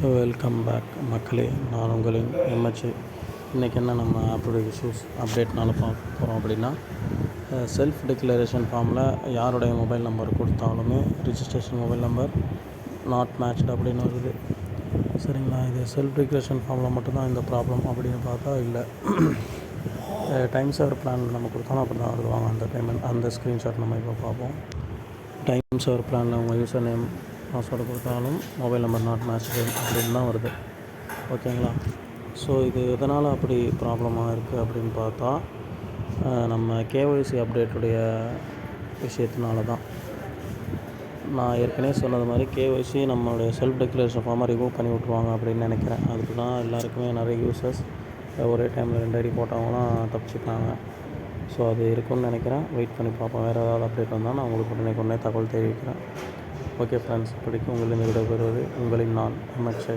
Welcome back மக்களே. நான் உங்களின் எம்ஹெச்ஐ இன்றைக்கி என்ன நம்ம ஆப்போட இஷ்யூஸ் அப்டேட்னால பார்க்க போகிறோம் அப்படின்னா செல்ஃப் டிக்ளரேஷன் ஃபார்மில் யாருடைய மொபைல் நம்பர் கொடுத்தாலுமே registration mobile number not matched அப்படின்னு வருது. சரிங்களா? இது செல்ஃப் டிக்ளரேஷன் ஃபார்மில் மட்டும்தான் இந்த ப்ராப்ளம் அப்படின்னு பார்த்தா இல்லை. டைம் சேவர் பிளான் நம்ம கொடுத்தாலும் அப்படி தான் வருவாங்க அந்த பேமெண்ட் அந்த ஸ்க்ரீன்ஷாட் நம்ம இப்போ பார்ப்போம். டைம் சேவர் பிளானில் உங்கள் யூசர் நேம் பாஸ்வேர்டு கொடுத்தாலும் மொபைல் நம்பர் நாட் மேட்ச்சு அப்படின்னு தான் வருது. ஓகேங்களா ஸோ இது எதனால் அப்படி ப்ராப்ளமாக இருக்குது அப்படின்னு பார்த்தா நம்ம கேஒய்சி அப்டேட்டுடைய விஷயத்தினால தான். நான் ஏற்கனவே சொன்னது மாதிரி கேஒய்சி நம்மளுடைய செல்ஃப் டெக்ளரேஷன் ஃபார்மை ரிமூவ் பண்ணி விட்ருவாங்க அப்படின்னு நினைக்கிறேன். அதுக்கு தான் எல்லாருக்குமே நிறைய யூசர்ஸ் ஒரே டைமில் ரெண்டு ஐடி போட்டவங்களாம் தப்பிச்சுட்டாங்க. ஸோ அது இருக்கும்னு நினைக்கிறேன். வெயிட் பண்ணி பார்ப்போம். வேறு ஏதாவது அப்டேட் வந்தால் நான் உங்களுக்கு உடனே உடனே தகவல் தெரிவிக்கிறேன். ஓகே ஃப்ரெண்ட்ஸ் இப்படிக்கு உங்களிடம் விடைபெறுவது உங்களின் நான் எம்எச்ஐ